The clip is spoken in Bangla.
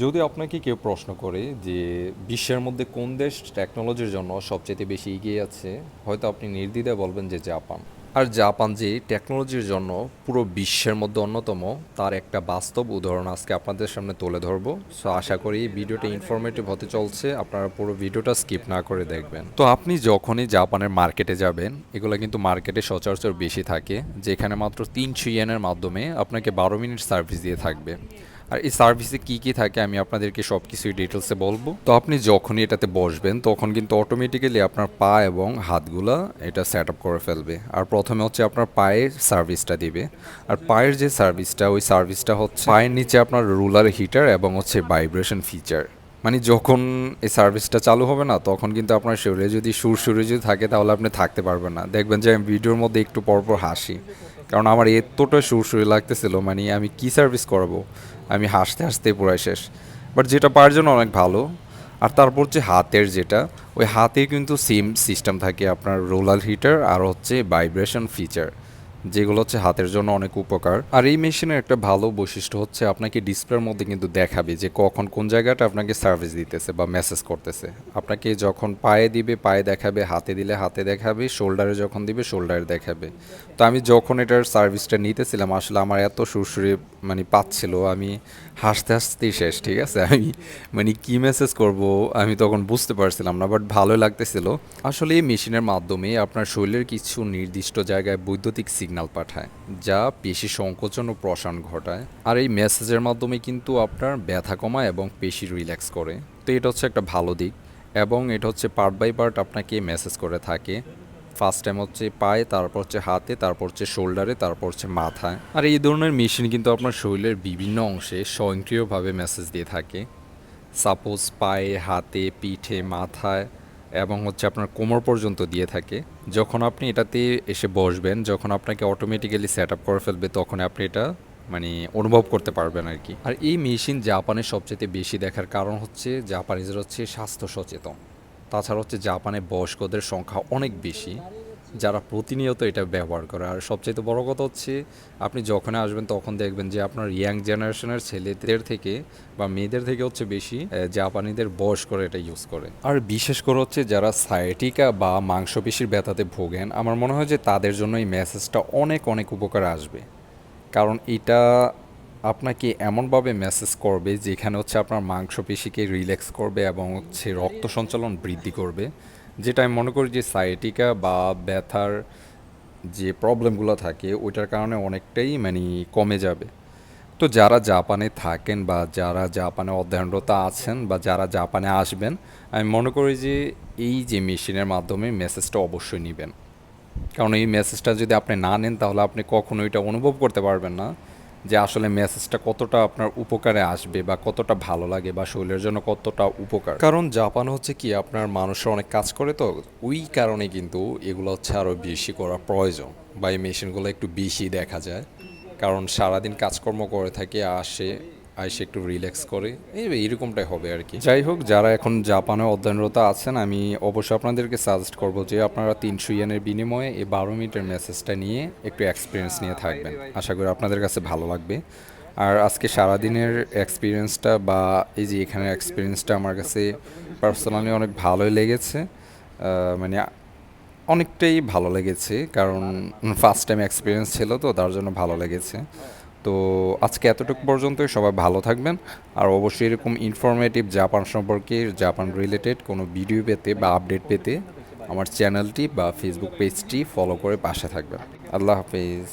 যদি আপনাকে কেউ প্রশ্ন করে যে বিশ্বের মধ্যে কোন দেশ টেকনোলজির জন্য সবচেয়ে বেশি এগিয়ে আছে, হয়তো আপনি নির্দ্বিধায় বলবেন যে জাপান। আর জাপান যে টেকনোলজির জন্য পুরো বিশ্বের মধ্যে অন্যতম, তার একটা বাস্তব উদাহরণ আজকে আপনাদের সামনে তুলে ধরবো। সো আশা করি ভিডিওটা ইনফরমেটিভ হতে চলছে, আপনারা পুরো ভিডিওটা স্কিপ না করে দেখবেন। তো আপনি যখনই জাপানের মার্কেটে যাবেন, এগুলো কিন্তু মার্কেটে সচরাচর বেশি থাকে, যেখানে মাত্র তিনশো ইয়েনের মাধ্যমে আপনাকে বারো মিনিট সার্ভিস দিয়ে থাকবে। আর এই সার্ভিসে কি কি থাকে আমি আপনাদেরকে সব কিছুই ডিটেলসে বলব। তো আপনি যখনই এটাতে বসবেন, তখন কিন্তু অটোমেটিক্যালি আপনার পা এবং হাতগুলা এটা সেট আপ করে ফেলবে। আর প্রথমে হচ্ছে আপনার পায়ের সার্ভিসটা দিবে। আর পায়ের যে সার্ভিসটা ওই সার্ভিসটা হচ্ছে পায়ের নিচে আপনার রুলার হিটার এবং হচ্ছে ভাইব্রেশন ফিচার মানে যখন এই সার্ভিসটা চালু হবে না, তখন কিন্তু আপনার শরীরে যদি সুর সুরে যদি থাকে, তাহলে আপনি থাকতে পারবেন না। দেখবেন যে আমি ভিডিওর মধ্যে একটু পরপর হাসি। কারণ আমার এতটা সুর সুরে লাগতেছিল মানে আমি কি সার্ভিস করাবো? আমি হাসতে হাসতে পুরাই শেষ। বাট যেটা পাওয়ার জন্য অনেক ভালো। আর তারপর হচ্ছে হাতের যেটা, ওই হাতে কিন্তু সেম সিস্টেম থাকে আপনার রোলার হিটার আর হচ্ছে ভাইব্রেশন ফিচার যেগুলো হচ্ছে হাতের জন্য অনেক উপকার। আর এই মেশিনের একটা ভালো বৈশিষ্ট্য হচ্ছে আপনাকে ডিসপ্লের মধ্যে কিন্তু দেখাবে যে কখন কোন জায়গাটা আপনাকে সার্ভিস দিতেছে বা মেসেজ করতেছে। আপনাকে যখন পায়ে দিবে, পায়ে দেখাবে, হাতে দিলে হাতে দেখাবে, শোল্ডারে যখন দিবে, শোল্ডারে দেখাবে। তো আমি যখন এটার সার্ভিসটা নিতেছিলাম, আসলে আমার এত সুরসুরে মানে পাচ্ছিল আমি হাসতে হাসতেই শেষ, ঠিক আছে? আমি মানে কি মেসেজ করব, আমি তখন বুঝতে পারছিলাম না বাট ভালো লাগতেছিল। আসলে এই মেশিনের মাধ্যমে আপনার শরীরের কিছু নির্দিষ্ট জায়গায় বৈদ্যুতিক সিগন্যাল পাঠায়, যা পেশি সংকোচন ও প্রসারণ ঘটায়। আর এই মেসেজের মাধ্যমে কিন্তু আপনার ব্যথা কমায় এবং পেশি রিল্যাক্স করে। তো এটা হচ্ছে একটা ভালো দিক এবং এটা হচ্ছে পার্ট বাই পার্ট আপনাকে মেসেজ করে থাকে। ফার্স্ট টাইম হচ্ছে পায়ে, তারপর হচ্ছে হাতে, তারপর হচ্ছে শোল্ডারে তারপর হচ্ছে মাথায়। আর এই ধরনের মেশিন কিন্তু আপনার শরীরের বিভিন্ন অংশে স্বয়ংক্রিয়ভাবে মেসেজ দিয়ে থাকে। সাপোজ পায়ে, হাতে, পিঠে, মাথায় এবং হচ্ছে আপনার কোমর পর্যন্ত দিয়ে থাকে। যখন আপনি এটাতে এসে বসবেন, যখন আপনাকে অটোমেটিক্যালি সেট আপ করে ফেলবে, তখন আপনি এটা মানে অনুভব করতে পারবেন আর কি। আর এই মেশিন জাপানে সবচেয়ে বেশি দেখার কারণ হচ্ছে জাপানিজরা হচ্ছে স্বাস্থ্য সচেতন। তাছাড়া হচ্ছে জাপানে বয়স্কদের সংখ্যা অনেক বেশি। যারা প্রতিনিয়ত এটা ব্যবহার করে। আর সবচেয়ে বড় কথা হচ্ছে, আপনি যখন আসবেন তখন দেখবেন যে আপনার ইয়াং জেনারেশনের ছেলেদের থেকে বা মেয়েদের থেকে হচ্ছে বেশি জাপানিদের বয়স করে এটা ইউজ করে। আর বিশেষ করে হচ্ছে যারা সায়াটিকা বা মাংসপেশির ব্যথাতে ভোগেন, আমার মনে হয় যে তাদের জন্য এই মেসেজটা অনেক অনেক উপকার আসবে। কারণ এটা আপনাকে এমনভাবে মেসেজ করবে যেখানে হচ্ছে আপনার মাংসপেশিকে রিল্যাক্স করবে এবং হচ্ছে রক্ত সঞ্চালন বৃদ্ধি করবে। যেটা আমি মনে করি যে সাইটিকা বা ব্যথার যে প্রবলেমগুলো থাকে, ওইটার কারণে অনেকটাই মানে কমে যাবে। তো যারা জাপানে থাকেন বা যারা জাপানে অধ্যয়নরত আছেন বা যারা জাপানে আসবেন, আমি মনে করি যে এই যে মেশিনের মাধ্যমে মেসেজটা অবশ্যই নেবেন। কারণ এই মেসেজটা যদি আপনি না নেন, তাহলে আপনি কখনো এটা অনুভব করতে পারবেন না। যে আসলে মেসেজটা কতটা আপনার উপকারে আসবে বা কতটা ভালো লাগে বা শরীরের জন্য কতটা উপকার। কারণ জাপান হচ্ছে কি, আপনার মানুষরা অনেক কাজ করে তো, ওই কারণে কিন্তু এগুলো হচ্ছে আরও বেশি করা প্রয়োজন বা এই মেশিনগুলো একটু বেশি দেখা যায়। কারণ সারাদিন কাজকর্ম করে থাকে আসে আইসে একটু রিল্যাক্স করে। এই এইরকমটাই হবে আর কি। যাই হোক, যারা এখন জাপানে অধ্যয়নরত আছেন, আমি অবশ্যই আপনাদেরকে সাজেস্ট করব যে আপনারা তিনশো ইয়ানের বিনিময়ে এই বারো মিনিটের মেসেজটা নিয়ে একটু এক্সপিরিয়েন্স নিয়ে থাকবেন। আশা করি আপনাদের কাছে ভালো লাগবে। আর আজকে সারাদিনের এক্সপিরিয়েন্সটা বা এই যে এখানের এক্সপিরিয়েন্সটা আমার কাছে পার্সোনালি অনেক ভালোই লেগেছে। মানে অনেকটাই ভালো লেগেছে, কারণ ফার্স্ট টাইম এক্সপিরিয়েন্স ছিল তো, তার জন্য ভালো লেগেছে। তো আজকে এতটুকু পর্যন্তই, সবাই ভালো থাকবেন। আর অবশ্যই এরকম ইনফরমেটিভ জাপান সম্পর্কে জাপান রিলেটেড কোনো ভিডিও পেতে বা আপডেট পেতে আমার চ্যানেলটি বা ফেসবুক পেজটি ফলো করে পাশে থাকবেন। আল্লাহ হাফিজ।